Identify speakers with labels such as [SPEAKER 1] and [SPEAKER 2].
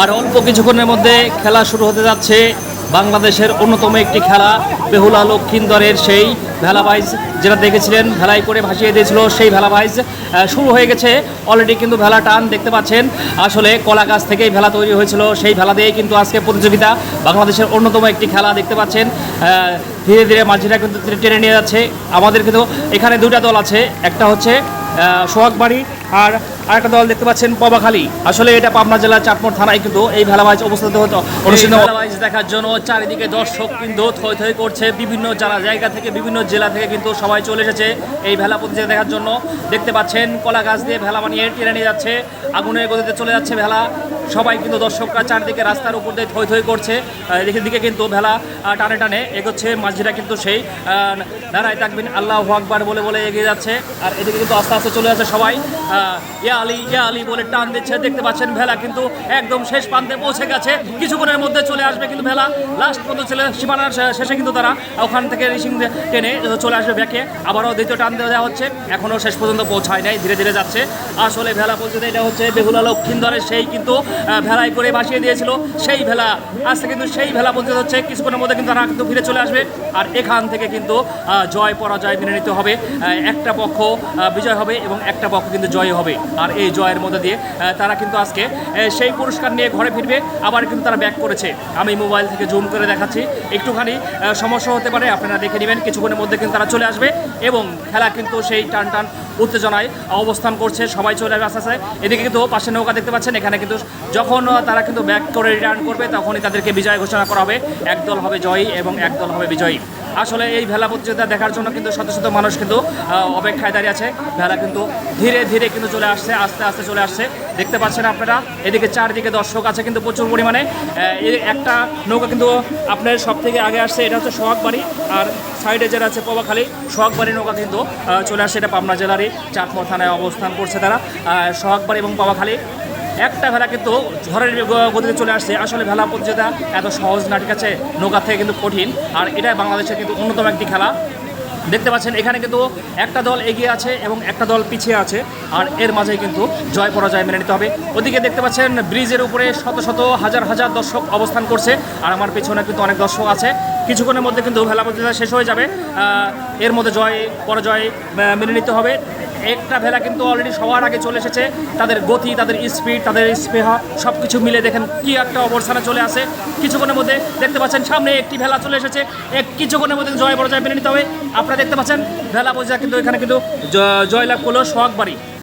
[SPEAKER 1] আর অল্প কিছুক্ষণের মধ্যে খেলা শুরু হতে যাচ্ছে। বাংলাদেশের অন্যতম একটি খেলা, বেহুলা লক্ষিন্দরের সেই ভেলাবাইজ, যেটা দেখেছিলেন, ভেলাই করে ভাসিয়ে দিয়েছিল সেই ভেলাবাইজ। শুরু হয়ে গেছে অলরেডি কিন্তু ভেলা টান দেখতে পাচ্ছেন। আসলে কলা গাছ থেকেই ভেলা তৈরি হয়েছিল, সেই ভেলা দিয়েই কিন্তু আজকে প্রতিযোগিতা। বাংলাদেশের অন্যতম একটি খেলা দেখতে পাচ্ছেন। ধীরে ধীরে মাঝিরা কিন্তু টেনে নিয়ে যাচ্ছে। আমাদের কিন্তু এখানে দুটা দল আছে, একটা হচ্ছে সোহাগবাড়ি আর আরেকটা দল দেখতে পাচ্ছেন পবাখালী। আসলে এটা পাবনা জেলার চাটমোড় থানায় কিন্তু এই ভেলাবাইজ অবস্থিত হতো, অনুষ্ঠিত ভেলাবাইজ দেখার জন্য চারিদিকে দর্শক কিন্তু থই থই করছে। বিভিন্ন যারা জায়গা থেকে, বিভিন্ন জেলা থেকে কিন্তু সবাই চলে এসেছে এই ভেলা প্রতিযোগিতা দেখার জন্য। দেখতে পাচ্ছেন কলা গাছ দিয়ে ভেলা বানিয়ে টেনে নিয়ে যাচ্ছে। আগুনের গতিতে চলে যাচ্ছে ভেলা। সবাই কিন্তু দর্শকরা চারদিকে রাস্তার উপর দিয়ে থই থই করছে। আহ, এদিকে দিকে কিন্তু ভেলা টানে টানে এগোচ্ছে মাঝিরা কিন্তু সেই নারায় তাকবিন আল্লাহ আকবার বলে বলে এগিয়ে যাচ্ছে। আর এদিকে কিন্তু আস্তে আস্তে চলে যাচ্ছে সবাই। ইয়া আলী ইয়া আলী বলে টান দিচ্ছে দেখতে পাচ্ছেন ভেলা কিন্তু একদম শেষ প্রান্তে পৌঁছে গেছে। কিছুক্ষণের মধ্যে চলে আসবে কিন্তু ভেলা। লাস্ট পর্যন্ত ছেলে সীমানার শেষে কিন্তু তারা ওখান থেকে রিসিং টেনে চলে আসবে ব্যাকে। আবারও দ্বিতীয় টান দেওয়া হচ্ছে এখনও শেষ পর্যন্ত পৌঁছায় নাই ধীরে ধীরে যাচ্ছে। আসলে ভেলা পৌঁছতে এটা হচ্ছে বেহুলা লক্ষিন্দরের সেই কিন্তু ভেলাই করে ভাসিয়ে দিয়েছিল। সেই ভেলা আজকে কিন্তু সেই ভেলা পৌঁছতে হচ্ছে, কিছুক্ষণের মধ্যে কিন্তু তারা কিন্তু ফিরে চলে আসবে। আর এখান থেকে কিন্তু জয়, পরাজয় মেনে নিতে হবে। একটা পক্ষ বিজয় হবে এবং একটা পক্ষ কিন্তু জয় হবে। আর এই জয়ের মধ্যে দিয়ে তারা কিন্তু আজকে সেই পুরস্কার নিয়ে ঘরে ফিরবে। আবার কিন্তু তারা ব্যাক করেছে। আমি মোবাইল থেকে জুম করে দেখাচ্ছি। একটুখানি সমস্যা হতে পারে, আপনারা দেখে নেবেন। কিছুক্ষণের মধ্যে কিন্তু তারা চলে আসবে এবং খেলা কিন্তু সেই টান টান উত্তেজনায় অবস্থান করছে। সবাই চলে আসবে আস্তে আস্তে এদিকে কিন্তু পাশে নৌকা দেখতে পাচ্ছেন। এখানে কিন্তু যখন তারা কিন্তু ব্যাক করে রিটার্ন করবে, তখনই তাদেরকে বিজয় ঘোষণা করা হবে। একদল হবে জয়ী এবং একদল হবে বিজয়ী। আসলে এই ভেলা প্রতিযোগিতা দেখার জন্য কিন্তু শত শত মানুষ কিন্তু অপেক্ষায় দাঁড়িয়ে আছে। ভেলা কিন্তু ধীরে ধীরে কিন্তু চলে আসছে, আস্তে আস্তে চলে আসছে। দেখতে পাচ্ছেন আপনারা, এদিকে চারদিকে দর্শক আছে কিন্তু প্রচুর পরিমাণে। একটা নৌকা কিন্তু আপনার সব থেকে আগে আসছে, এটা হচ্ছে সোহাগবাড়ি। আর সাইডে যেটা আছে পবাখালী সোহাগবাড়ি নৌকা কিন্তু চলে আসছে। এটা পাবনা জেলারই চাটমোড় থানায় অবস্থান করছে তারা। সোহাগবাড়ি এবং পবাখালী একটা ভেলা কিন্তু ঝড়ের গতিতে চলে আসছে। আসলে ভেলা প্রতিযোগিতা এত সহজ না, ঠিক আছে? নৌকা থেকে কিন্তু কঠিন। আর এটা বাংলাদেশের কিন্তু অন্যতম একটি খেলা। দেখতে পাচ্ছেন, এখানে কিন্তু একটা দল এগিয়ে আছে এবং একটা দল পিছিয়ে আছে। আর এর মাঝে কিন্তু জয় পরাজয় মেনে নিতে হবে। ওদিকে দেখতে পাচ্ছেন, ব্রিজের উপরে শত শত হাজার হাজার দর্শক অবস্থান করছে। আর আমার পেছনে কিন্তু অনেক দর্শক আছে। কিছুক্ষণের মধ্যে কিন্তু ভেলা প্রতিযোগিতা শেষ হয়ে যাবে। এর মধ্যে জয়, পরাজয় মেনে নিতে হবে। একটা ভেলা কিন্তু অলরেডি সবার আগে চলে এসেছে। তাদের গতি, তাদের স্পিড তাদের স্পেহা সব কিছু মিলে দেখেন কি একটা অবস্থানে চলে আসে। কিছুক্ষণের মধ্যে দেখতে পাচ্ছেন সামনে একটি ভেলা চলে এসেছে। এক কিছুক্ষণের মধ্যে জয় বড় জয় মেনে নিতে হবে। আপনারা দেখতে পাচ্ছেন ভেলা বোঝা কিন্তু এখানে কিন্তু জয়লাভ করল সোহাগবাড়ি।